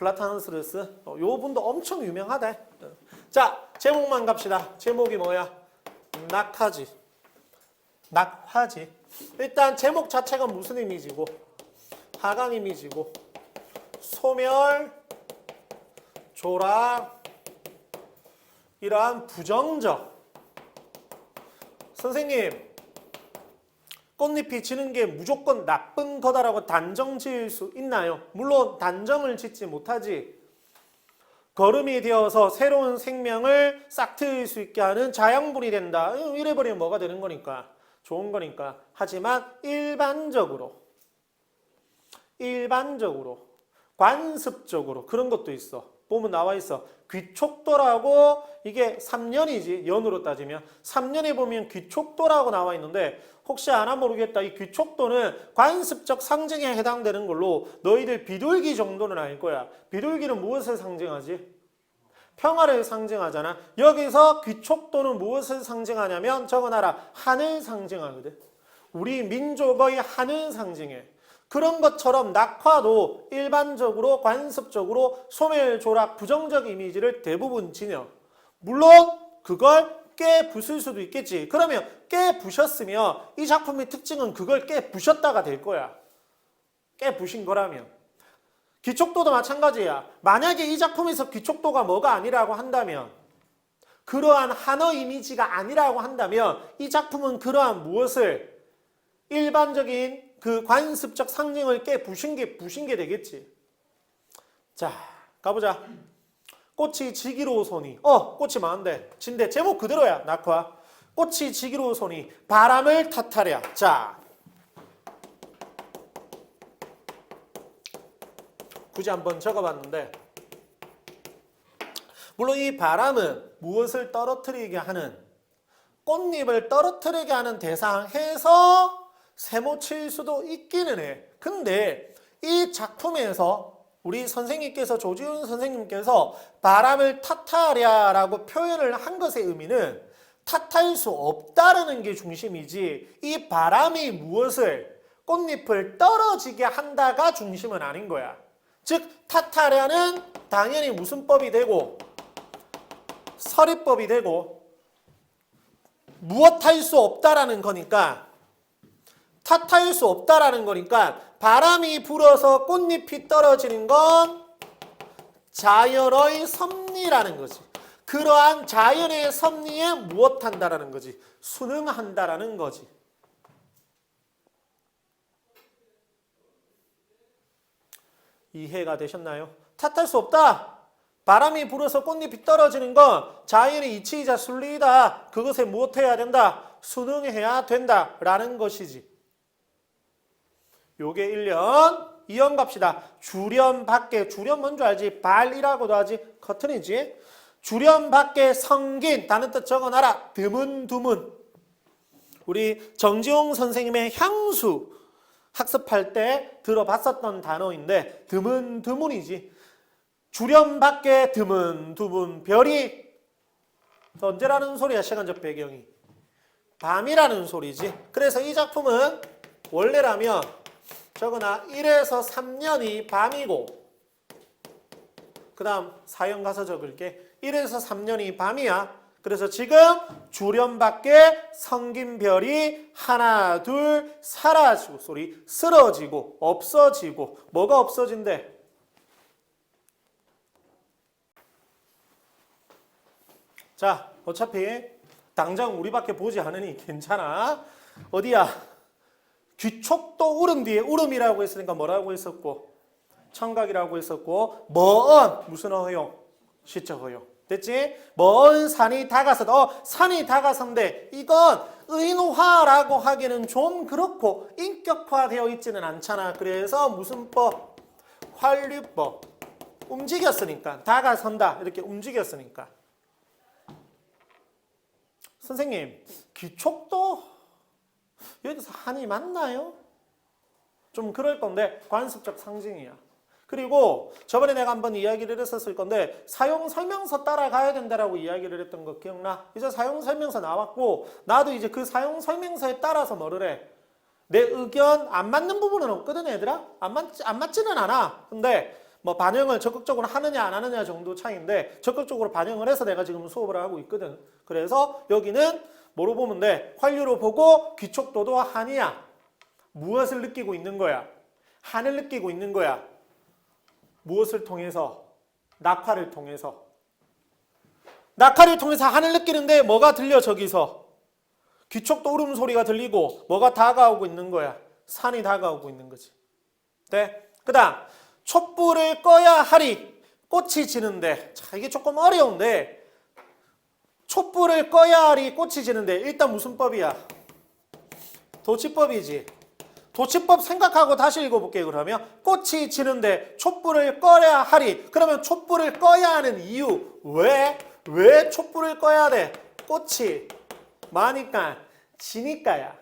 플라타누스르스 어, 요 분도 엄청 유명하대. 어. 자 제목만 갑시다. 제목이 뭐야? 낙하지. 낙화지. 일단 제목 자체가 무슨 이미지고? 하강 이미지고 소멸, 조락 이러한 부정적 선생님 꽃잎이 지는 게 무조건 나쁜 거다라고 단정 지을 수 있나요? 물론 단정을 짓지 못하지. 거름이 되어서 새로운 생명을 싹 트일 수 있게 하는 자양분이 된다. 이래버리면 뭐가 되는 거니까. 좋은 거니까. 하지만 일반적으로, 일반적으로, 관습적으로 그런 것도 있어. 보면 나와 있어. 귀촉도라고 이게 3년이지. 연으로 따지면. 3년에 보면 귀촉도라고 나와 있는데 혹시 아나 모르겠다. 이 귀촉도는 관습적 상징에 해당되는 걸로 너희들 비둘기 정도는 알 거야. 비둘기는 무엇을 상징하지? 평화를 상징하잖아. 여기서 귀촉도는 무엇을 상징하냐면 적어놔라. 하늘 상징하거든. 우리 민족의 하늘 상징해. 그런 것처럼 낙화도 일반적으로 관습적으로 소멸 조락 부정적 이미지를 대부분 지녀. 물론 그걸 깨 부술 수도 있겠지. 그러면 깨 부셨으면 이 작품의 특징은 그걸 깨 부셨다가 될 거야. 깨 부신 거라면. 기촉도도 마찬가지야. 만약에 이 작품에서 기촉도가 뭐가 아니라고 한다면 그러한 한어 이미지가 아니라고 한다면 이 작품은 그러한 무엇을 일반적인 그 관습적 상징을 깨 부신 게 부신 게 되겠지. 자, 가보자. 꽃이 지기로 손이. 어, 꽃이 많은데. 진데 제목 그대로야. 낙화. 꽃이 지기로 손이 바람을 탓하랴. 자. 굳이 한번 적어봤는데 물론 이 바람은 무엇을 떨어뜨리게 하는 꽃잎을 떨어뜨리게 하는 대상해서 세모칠 수도 있기는 해. 근데 이 작품에서 우리 선생님께서 조지훈 선생님께서 바람을 탓하랴라고 표현을 한 것의 의미는 탓할 수 없다라는 게 중심이지 이 바람이 무엇을 꽃잎을 떨어지게 한다가 중심은 아닌 거야. 즉 탓하랴는 당연히 무슨 법이 되고 서리법이 되고 무엇할 수 없다라는 거니까 탓할 수 없다라는 거니까 바람이 불어서 꽃잎이 떨어지는 건 자연의 섭리라는 거지. 그러한 자연의 섭리에 무엇한다라는 거지. 순응한다라는 거지. 이해가 되셨나요? 탓할 수 없다. 바람이 불어서 꽃잎이 떨어지는 건 자연의 이치이자 순리이다. 그것에 무엇해야 된다? 순응해야 된다라는 것이지. 요게 1년 2연 갑시다. 주련 밖에 주련 뭔 줄 알지? 발이라고도 하지. 커튼이지. 주련 밖에 성긴 다는 뜻 적어놔라. 드문드문. 우리 정지용 선생님의 향수 학습할 때 들어봤었던 단어인데 드문드문이지. 주련 밖에 드문드문 별이 언제라는 소리야 시간적 배경이 밤이라는 소리지. 그래서 이 작품은 원래라면 적어나 1에서 3년이 밤이고 그 다음 사형 가서 적을게. 1에서 3년이 밤이야. 그래서 지금 주련 밖에 성긴 별이 하나 둘 사라지고 소리 쓰러지고 없어지고 뭐가 없어진대? 자 어차피 당장 우리밖에 보지 않으니 괜찮아. 어디야 귀촉도 울음 뒤에 울음이라고 했으니까 뭐라고 했었고 청각이라고 했었고 먼 무슨 어용 시적 어용 됐지? 먼 산이 다가서도 어, 산이 다가선데 이건 의노화라고 하기는 좀 그렇고 인격화되어 있지는 않잖아. 그래서 무슨 법? 활류법. 움직였으니까 다가선다 이렇게 움직였으니까. 선생님 귀촉도 여기서 한이 맞나요? 좀 그럴 건데 관습적 상징이야. 그리고 저번에 내가 한번 이야기를 했었을 건데 사용 설명서 따라가야 된다라고 이야기를 했던 거 기억나? 이제 사용 설명서 나왔고 나도 이제 그 사용 설명서에 따라서 뭐를 해? 내 의견 안 맞는 부분은 없거든 얘들아? 안, 맞, 안 맞지는 않아. 근데 뭐 반영을 적극적으로 하느냐 안 하느냐 정도 차이인데 적극적으로 반영을 해서 내가 지금 수업을 하고 있거든. 그래서 여기는 뭐로 보면 돼? 활류로 보고 귀촉도도 한이야. 무엇을 느끼고 있는 거야? 한을 느끼고 있는 거야. 무엇을 통해서? 낙화를 통해서. 낙하를 통해서 한을 느끼는데 뭐가 들려 저기서 귀촉도 울음 소리가 들리고 뭐가 다가오고 있는 거야 산이 다가오고 있는 거지 네 그 다음 촛불을 꺼야 하리 꽃이 지는데 자 이게 조금 어려운데 촛불을 꺼야 하리 꽃이 지는데. 일단 무슨 법이야? 도치법이지. 도치법 생각하고 다시 읽어볼게 그러면. 꽃이 지는데 촛불을 꺼야 하리. 그러면 촛불을 꺼야 하는 이유 왜? 왜 촛불을 꺼야 돼? 꽃이 많으니까 지니까야.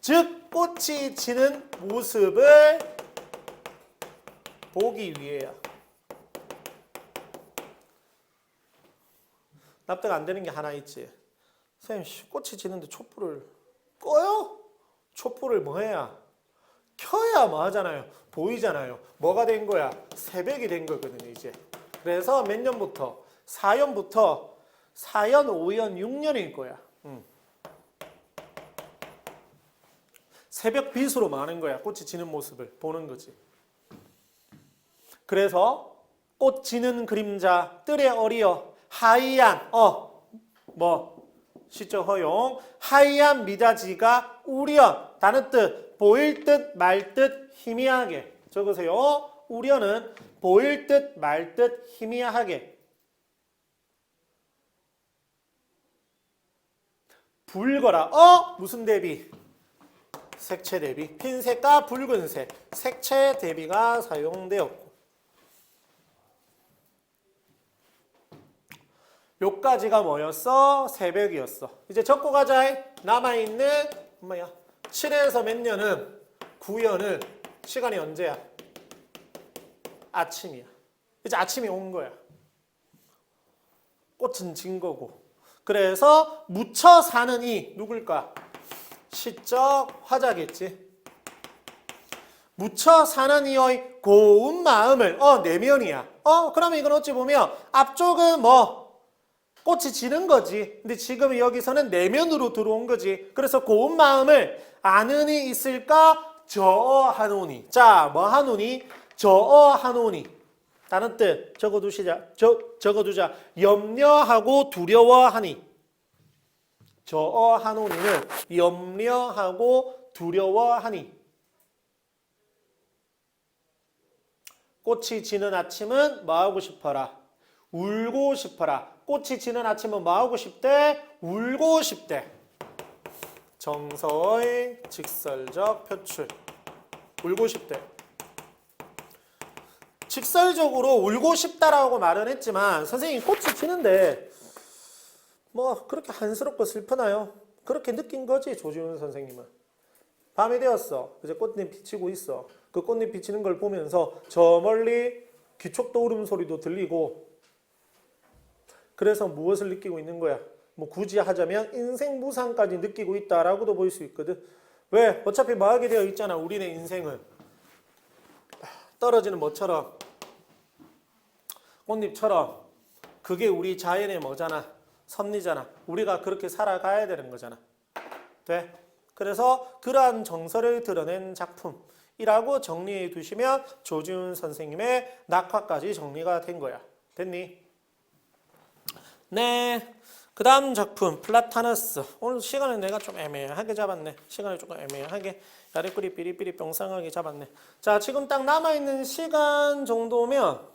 즉 꽃이 지는 모습을 보기 위해야 납득 안 되는 게 하나 있지 선생님 씨, 꽃이 지는데 촛불을 꺼요? 촛불을 뭐 해야? 켜야 뭐 하잖아요. 보이잖아요. 뭐가 된 거야? 새벽이 된 거거든요, 이제. 그래서 몇 년부터? 4년부터 4년, 5년, 6년일 거야. 음. 새벽 빛으로 많은 거야. 꽃이 지는 모습을 보는 거지. 그래서 꽃 지는 그림자 뜰에 어리어 하얀 어뭐 시적 허용. 하얀 미닫이가 우려 다른 뜻 보일 듯 말 듯 희미하게. 적으세요. 우려는 보일 듯 말 듯 희미하게. 붉어라. 어? 무슨 대비? 색채 대비. 흰색과 붉은색. 색채 대비가 사용되었고 요까지가 뭐였어? 새벽이었어. 이제 적고 가자. 남아있는 뭐야? 7에서 몇 년은 9년은 시간이 언제야? 아침이야. 이제 아침이 온 거야. 꽃은 진 거고. 그래서 묻혀 사는 이 누굴까? 시적 화자겠지. 묻혀 사는 이의 고운 마음을 어 내면이야. 어 그러면 이건 어찌 보면 앞쪽은 뭐 꽃이 지는 거지. 근데 지금 여기서는 내면으로 들어온 거지. 그래서 고운 마음을 이 있을까? 저하노니. 자, 뭐 하노니? 저하노니. 다른 뜻 적어두시자. 저, 적어두자. 염려하고 두려워하니. 저하노니는 염려하고 두려워하니. 꽃이 지는 아침은 뭐 하고 싶어라? 울고 싶어라. 꽃이 지는 아침은 뭐 하고 싶대? 울고 싶대. 정서의 직설적 표출. 울고 싶대. 직설적으로 울고 싶다라고 말은 했지만 선생님이 꽃이 지는데 뭐 그렇게 한스럽고 슬프나요? 그렇게 느낀 거지 조지훈 선생님은. 밤이 되었어. 이제 꽃잎 비치고 있어. 그 꽃잎 비치는 걸 보면서 저 멀리 귀촉도 울음 소리도 들리고 그래서 무엇을 느끼고 있는 거야? 뭐 굳이 하자면 인생 무상까지 느끼고 있다라고도 볼 수 있거든. 왜? 어차피 뭐 하게 되어 있잖아. 우리네 인생은 떨어지는 뭐처럼 꽃잎처럼 그게 우리 자연의 뭐잖아. 섭리잖아. 우리가 그렇게 살아가야 되는 거잖아. 돼? 그래서 그러한 정서를 드러낸 작품이라고 정리해 두시면 조지훈 선생님의 낙화까지 정리가 된 거야. 됐니? 네. 그 다음 작품 플라타너스. 오늘 시간을 내가 좀 애매하게 잡았네. 시간을 조금 애매하게. 야리꾸리 삐리삐리 뿅상하게 잡았네. 자 지금 딱 남아있는 시간 정도면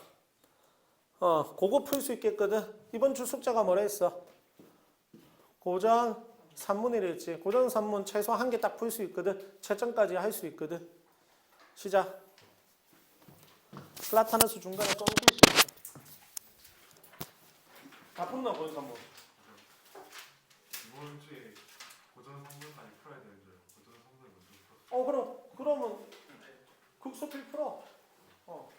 어 그거 풀 수 있겠거든. 이번 주 숙제가 뭐라 했어? 고전 3문이랬지. 고전 3문 최소 한 개 딱 풀 수 있거든. 채점까지 할 수 있거든. 시작. 플라타너스 중간에 끊길 수 다 풀나 고전 3문 이번 주에 고전 성분까지 풀어야 되는 줄 알고 고전 성분 먼저 풀었어. 어 그럼 그러면 극소필 풀어. 어.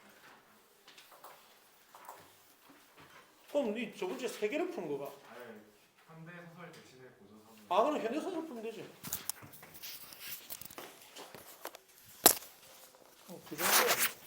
그럼 니 저번 주에 세 개를 푼 거가? 아예 현대 소설 대신에 고전 성분. 아 그럼 현대 소설 풀면 되지. 어, 그 정도야.